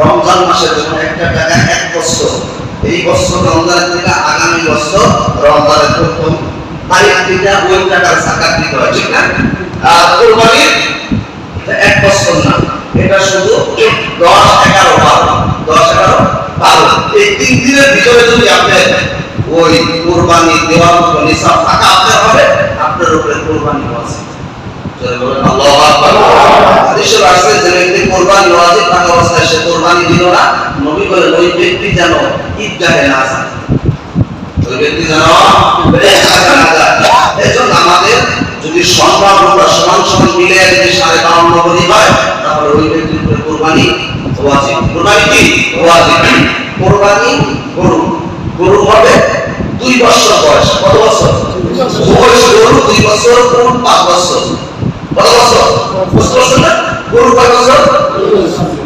রমজান মাসে যখন একটা টাকা এক বছর, এই বছর রমজানের থেকে আগামী বছর, রমজানের প্রথম ওই টাকার দিতে হয়, ঠিক না? কোরবানির এক বছর না, এটা শুধু দশ এগারো বারো, দশ এগারো বারো। এই তিন দিনের ভিতরে যদি আপনি ওই কোরবানি দেওয়ার মতো নিসাব টাকা আপনার হবে, আপনার উপরে কোরবানি আছে আল্লাহু হাদিসে আছে যে ব্যক্তি কোরবানি ওয়াজিব থাকা অবস্থায় সে কোরবানি দিল না। নবী বলেন, ওই ব্যক্তি যেন ঈদগাহে না যায়। ওই ব্যক্তি যেন এজন্য আমাদের যদি সম্ভব আমরা সমান সমান মিলে যদি সাড়ে বাউন্ন কোটি হয়, তাহলে ওই ব্যক্তির উপরে কোরবানি ওয়াজিব। কোরবানি কি? ওয়াজিব। কোরবানি গরু। গরু হবে দুই বছর বয়স। কত বছর? বয়স দুই বছর কত বছর বুঝতে পারছেন না গরু কয় বছর দুই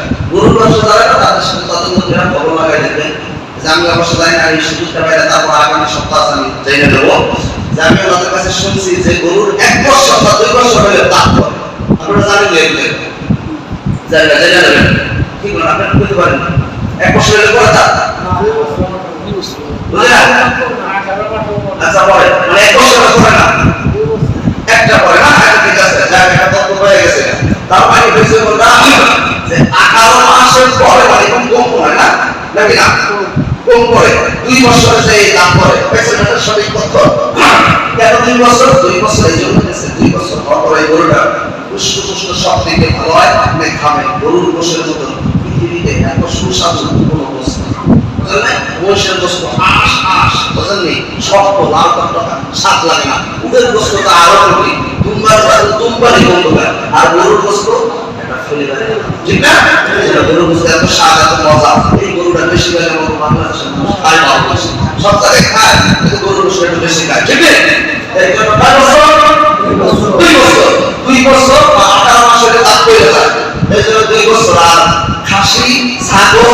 তারপর আমি একটা পরে না? আচ্ছা, পরে মানে কম কম পড়ে না? নাকি না? কম পড়ে। দুই বছর যে দাম পড়ে পেছনেটা সঠিক তথ্য কেন দুই বছর? দুই বছর এই জন্য দুই বছর পর পর গরুটা পুষ্ট পুষ্ট সব থেকে ভালো হয়, আপনি খাবেন। গরুর গোশের মতো পৃথিবীতে এত সুস্বাদু কোনো বস্তু আরও গরুর বস্তু এটা ফেলে ঠিক না এটা গরুর বস্তু এত স্বাদ এত মজা এই গরুটা বেশি করে আমাদের বাংলাদেশের মানুষ খায় না। সব জায়গায় খায় কিন্তু গরুর একটু বেশি খায় ঠিক আছে এই জন্য কয়? দুই বছর দুই বছর বা আঠারো মাসের দাঁত পড়ে যায় এই জন্য দুই বছর আর খাসি ছাগল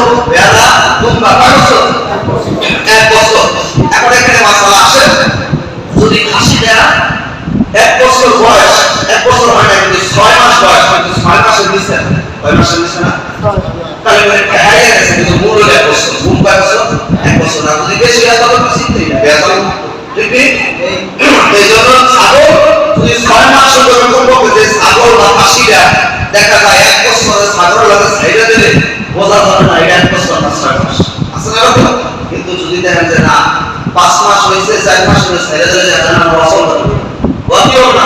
দুম্বা কয় বছর এক বছর এখন এখানে মাসালা আসে যদি খাসি দেয়া এক বছর বয়স এক বছর হয় না কিন্তু ছয় মাস বয়স কিন্তু নিচে কয় মাসের নিচে না তাহলে মানে হারিয়ে গেছে কিন্তু মূল এক বছর মূল কয় বছর এক বছর না যদি বেশি হয় তবে চিন্তাই না বেতন এই জন্য ছাগল যদি ছয় মাস ধরে করব যে ছাগল বা খাসিটা দেখা যায় এক বছরের ছাগল লাগে সাইডে দিলে বোঝা যাবে না এটা এক বছর না ছয় মাস আছে না? কিন্তু যদি দেখেন যে না পাঁচ মাস হয়েছে চার মাস হয়েছে সাইডে দিলে দেখা না বছর ধরে না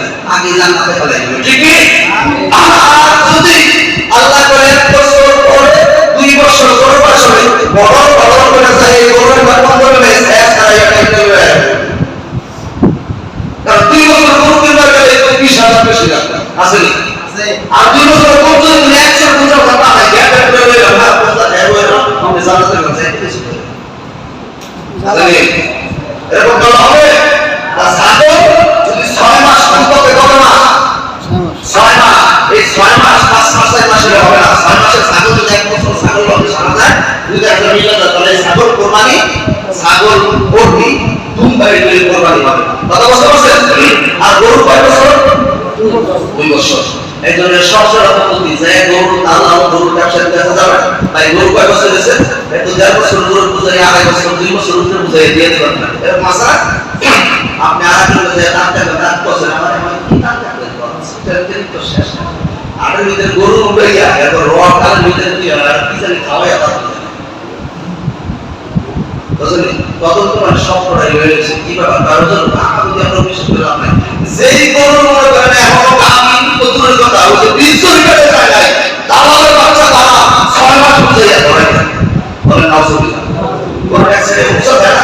আগে জান্নাতে ফেলে দিবে ঠিক আর যদি আল্লাহ করে এক বছর পরে দুই বছর পরে বছরে বড় বড় করে যায় এই গরুর বাপন করে নেই এক সারা করে কারণ দুই বছর কিনবার গেলে তো বিশ হাজার বেশি লাগবে আসেনি আর দুই বছর কম যদি একশো পঞ্চাশ টাকা হয় গ্যাপ করে না পঞ্চাশ হয়ে আমাদের জানাতে আসেনি এরকম করা হবে আর ছাগল যদি ছয় মাস কমপক্ষে কত মাস ছয় মাস এই ছয় মাস পাঁচ মাসের মাসে হবে না ছয় মাসের ছাগল যদি এক বছর ছাগল হবে সারা যায় দুই একটা মিলে যায় তাহলে ছাগল কোরবানি ছাগল এগুলি কোরবানি হবে কথা বুঝতে পারছেন আর গরু কয় বছর দুই বছর এই জন্য সবচেয়ে পদ্ধতি যে গরু আল্লাহ গরু ব্যবসার কাছে যাবে তাই গরু কয় বছর গেছে এই তো দেড় বছর গরু বুঝাই আড়াই বছর, দুই বছর উপরে বুঝাই দিয়ে মাসা, আপনি আর বছর কি শেষ আর ভিতরে গরু ভিতরে কি আর কি জানি খাওয়াই আবার মানে টাকা আমি কথা যায় ধরে বলেন নাউজুবিল্লাহ কোন অ্যাক্সিডেন্ট হচ্ছে না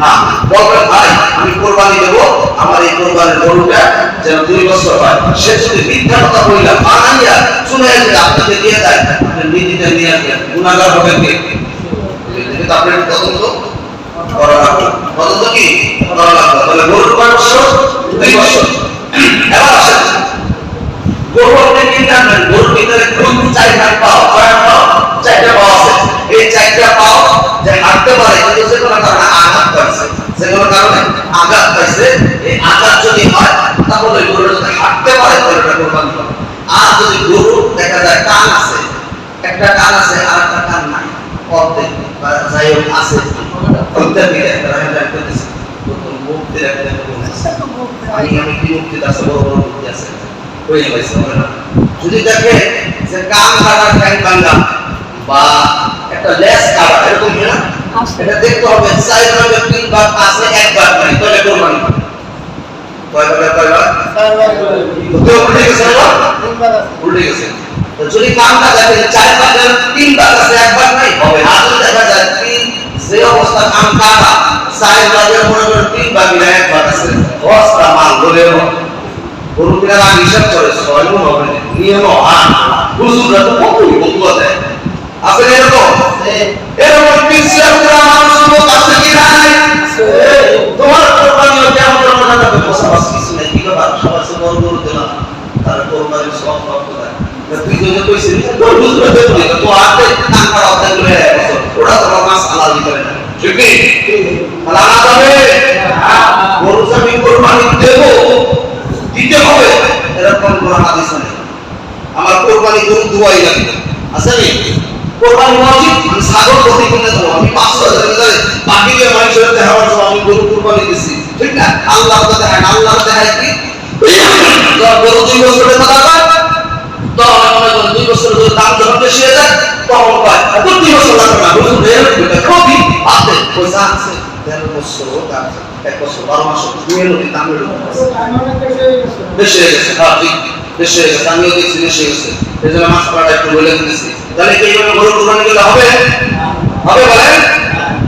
না আমি কোরবানি দেবো, আমার এই কোরবানির গরুটা যেন দুই বছর হয়। সে যদি কিন্তু গরুর গরু আপনি কিনতে আনবেন গরুর ভিতরে কোন চারটা পাও কয় পাও চারটা পাও আছে? এই চারটা পাও যে হাঁটতে পারে কিন্তু যে কোনো কারণে আঘাত পাইছে। যে কোনো কারণে আঘাত পাইছে। এই আঘাত যদি হয় তাহলে গরু যদি হাঁটতে পারে তাহলে এটা কোরবানি হবে আর যদি গরু দেখা যায় কান আছে একটা কান আছে আর একটা কান নাই। অর্ধেক বা যাই হোক আছে। ওইটা দিয়ে একটা রাখা রাখতে দিছে। প্রথম মুখ দিয়ে রাখতে আমি আমি কি মুক্তি আছে? বড় বড় মুক্তি আছে। ওই হবে যদি দেখে যে কান কাটা ঠ্যাং ভাঙ্গা বা একটা লেস কাটা এরকম না এটা দেখতে হবে চার ভাগে তিন ভাগ আছে এক ভাগ নাই তাহলে কোরবানি কয় ভাগে কয় ভাগ তো উল্টে গেছে না উল্টে গেছে তো যদি কামটা দেখে চার ভাগের তিন ভাগ আছে এক ভাগ নাই হবে না যদি দেখা যায় তিন যে অবস্থা কাম কাটা চার ভাগের মনে করেন তিন ভাগ না এক ভাগ আছে বস্তা মাল ধরে গরু কিনার আগে হিসাব করে ছয় মন হবে না। নিয়ম হান হুজুররা তো কতই বন্ধুয়া দেয় আছে এরকম? এরকম পিছিয়ে মানুষ লোক আছে কি নাই? তোমার কোরবানি হচ্ছে আমাদের মনে থাকবে বসবাস কিছু নেই। কি ব্যাপার? সবার সে বড় গরু দিলাম তার কোরবানি সব প্রাপ্ত দেয় তুই যদি কইছিস তোর হুজুররা দেবো না তো আতে অর্ধেক করে বছর। ওরা তোমার মাছ আলাদা দিতে না। ঠিক নেই আলাদা যাবে গরু আমি কোরবানি দেবো। দিতে হবে। এরকম কোনো হাদিস নেই। আমার কোরবানি গরু দুয়াই লাগবে। আছে নি? কোরবানি ওয়াজিব আমি ছাগল দেবো আমি পাঁচশো হাজার টাকা বাকি দিয়ে মানুষের দেখাবার জন্য আমি গরু কোরবানি দিছি। ঠিক না? আল্লাহ তো দেখায় না আল্লাহ দেখায় কি? গরু দুই বছরের কথা কয়? দুই বছর দাম যখন বেশি হয়ে যায়, তখন কয় দুই বছর দেড় বছর, বারো মাস, দুই বেশি হয়ে গেছে আমিও দেখছি বেশি হয়ে গেছে এই জন্য মাছ পাড়া একটু বলে দিতেছি। তাহলে কি এইভাবে গরু কোরবানি করলে হবে? হবে বলেন?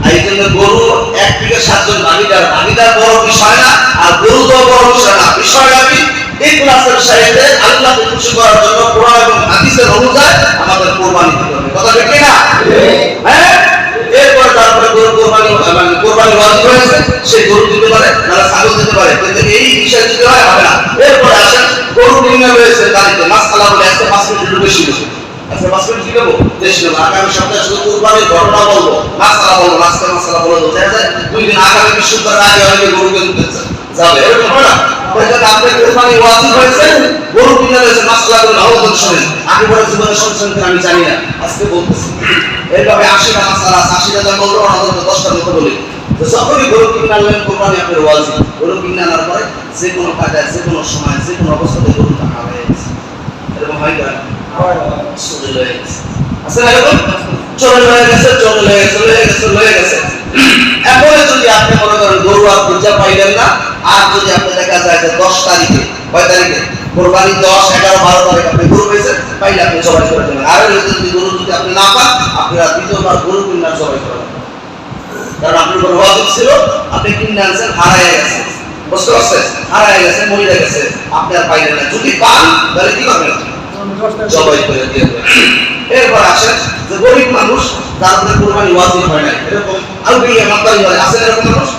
এই জন্য গরু এক থেকে সাতজন ভাগিদার ভাগিদার বড় বিষয় না? আর গরু তো বড় বিষয় না? বিষয়টা কি? এই ক্লাসের সাইডে আল্লাহকে খুশি করার জন্য কোরআন এবং হাদিসের অনুযায়ী আমাদের কোরবানি দিতে হবে। কথা ঠিক না হ্যাঁ? এরপর তারপরে গরু কোরবানি মানে কোরবানি ওয়াজিব হয়েছে সে গরু দিতে পারে, নাহলে ছাগল দিতে পারে। কিন্তু এই বিষয় যদি হয়, হবে না। এরপরে আসেন, গরু কিনে রয়েছে দাঁড়িয়ে মাসকালা বলে আজকে পাঁচ মিনিট বেশি বেশি আজকে পাঁচ কি দেবো বেশি দেবো আগামী সপ্তাহে শুধু কোরবানির ঘটনা বলব। মাসকালা বলব মাসকে মাসকালা বলে দেখা যায়, দুই দিন আগামী বিশুদ্ধবার আগে হয়তো গরুকে দিতে যাবে। এরকম না? হয়তো আপনার কোরবানি ওয়াজিব হয়েছে গরু কিনে রয়েছে মাসকালা করে নাও বলতে শোনেন। আগে জীবনে শুনছেন আমি জানি না আজকে বলতেছি। এইভাবে আশিটা মাসালা আশিটা যা বলব অন্তত দশটা মতো বলি। তো গরু কিনে আনলেন কোরবানি আপনার ওয়াজিব। গরু কিনে আনার পরে যে কোনো কাজে যে কোনো সময় যে কোনো অবস্থাতে গরু টাকা হয়ে গেছে। এরকম হয় না না এরকম চলে লয়ে গেছে চলে লয়ে গেছে লয়ে গেছে লয়ে গেছে। এখন যদি আপনি মনে করেন গরু আর পূজা পাইলেন না আর যদি আপনি দেখা যায় যে দশ তারিখে কয় তারিখে? কোরবানি দশ এগারো বারো তারিখ আপনি গরু পেয়েছেন পাইলে আপনি সবাই করে দেবেন আর যদি গরু যদি আপনি না পান আপনারা দ্বিতীয়বার গরু কিনার সবাই করেন কারণ আপনার কোনো ওয়াজিব ছিল আপনি কিনে আনছেন হারায় গেছে। বুঝতে পারছেন? হারায় গেছে মরিয়া গেছে। আপনি আর পাইলেন না। যদি পান তাহলে কি করবেন? জবাই করে দিয়ে দেবেন এরপর আসেন যে গরিব মানুষ তার উপরে কোরবানি ওয়াজিব হয় না এরকম আলবি মাতারি হয় আছে এরকম মানুষ?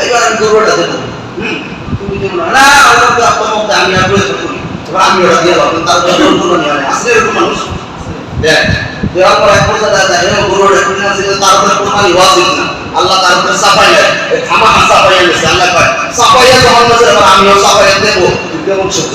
এইবার আমি গরুটা দেবো। হুম? তুমি দেবো না। না আমার তো আপনার মধ্যে আমি প্রয়োগ করি। এবার আমি ওটা দিয়ে দেবো তার জন্য কোরবানি হয় না আছে এরকম মানুষ? দেখ, দেওয়ার পর এক পয়সা দেয় দেয় এরকম গরুটা কিনে আছে তার উপরে কোরবানি ওয়াজিব না। আল্লাহ তার উপরে সাফাই দেয়। থামা সাফাই এনেছে আল্লাহ কয়, সাফাইয়া যখন আমিও সাফাইয়া দেবো। কেমন সহ্য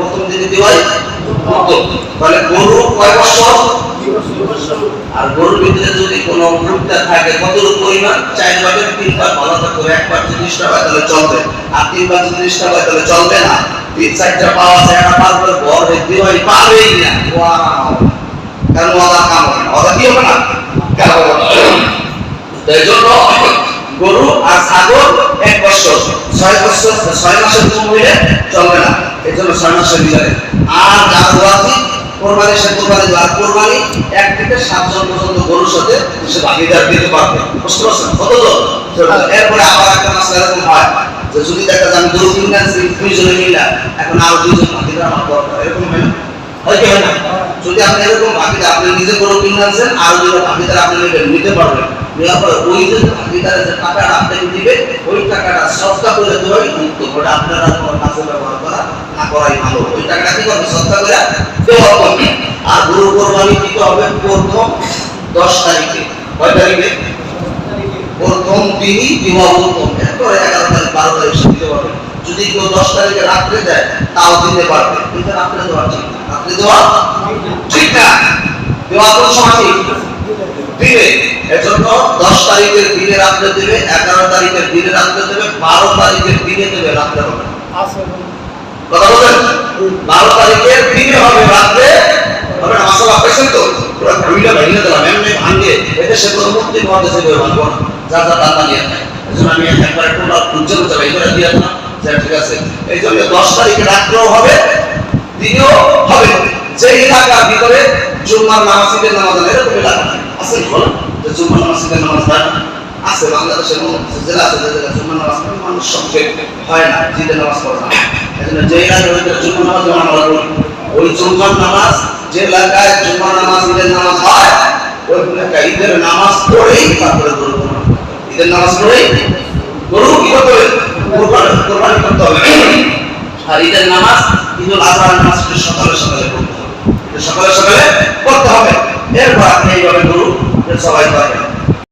প্রথম দিনে দেওয়াই উত্তম তাহলে গরু কয় বছর? আর গরুর ভিতরে যদি কোনো ভুট্টা থাকে, কতটুকু পরিমাণ? চার ভাগ ভালো থাকবে একবার তিরিশটা হয় তাহলে চলবে। আর তিনবার তিরিশটা হয় তাহলে চলবে না। তিন, চারটা পাওয়া যায় একটা পার করে বর ব্যক্তি হয় পারবেই না। কারণ ওদা কাম হবে না? ওদা কি হবে না? কাম হবে না? এই জন্য গরু আর ছাগল এক বছর। ছয় বছর ছয় মাসের কম হইলে চলবে না। এই জন্য ছয় মাসের ভিতরে। আর যার ওয়াজি কোরবানি সে কোরবানি। আর কোরবানি এক থেকে সাতজন পর্যন্ত গরুর সাথে সে ভাগিদার দিতে পারবে। বুঝতে পারছেন? কত তো এরপরে আবার একটা মাস এরকম হয় যে যদি দেখা যায় আমি গরু কিনে আনছি দুইজনে মিলে এখন আরও দুইজন ভাগিদার আমার দরকার। এরকম হয় না? হয় কি হয় না? যদি আপনি এরকম ভাগিদার আপনি নিজে গরু কিনে আনছেন আরও দুজন ভাগিদার আপনি নিতে পারবেন। টাকাটা আপনাকে দিবে, ওই টাকাটা সস্তা করে দেওয়াই কাজে ব্যবহার করা ভালো। ওই টাকাটা করে এগারো তারিখ, বারো তারিখ দিতে পারবে। যদি কেউ দশ তারিখে রাত্রে দেয়, তাও দিতে পারবে। কিন্তু রাত্রে দেওয়া ঠিক না। দেওয়া ঠিক না। দেওয়া এজন্য দশ তারিখের দিনে রাত্রে দেবে এগারো তারিখের দিনে রাত্রে দেবে বারো তারিখের দিনে দেবে রাত্রে হবে। কথা বলেন বারো তারিখের দিনে হবে রাত্রে হবে না? মাসালা পেয়েছেন তো? পুরো ভূমিটা ভেঙে দিলাম এমনি ভাঙে। এতে সে কোনো মুক্তি পাওয়া যাচ্ছে বই মানবো না যা যা দান্দা নিয়ে নেয়। এজন্য আমি একবার টোটাল উজ্জ্বল যাবে এই করে দিয়ে দিলাম। যে ঠিক আছে। এই জন্য দশ তারিখে রাত্রেও হবে দিনেও হবে। যে এলাকার ভিতরে জুম্মার নামাজ হয় না, এরকম এলাকা আছে নামাজিদের নামাজ আছে বাংলাদেশের জেলা নামাজ মানুষ ওই জুম্মার নামাজ যে এলাকায় নামাজ, ঈদের নামাজ পড়েই তারপরে গরু করতে নামাজ পড়েই গরু কি করতে হবে করতে হবে। আর ঈদের নামাজ ঈদুল আজহার সকালে সকালে হবে। সকালে সকালে পড়তে হবে। আপনি এইভাবে গুরু সবাই পাবেন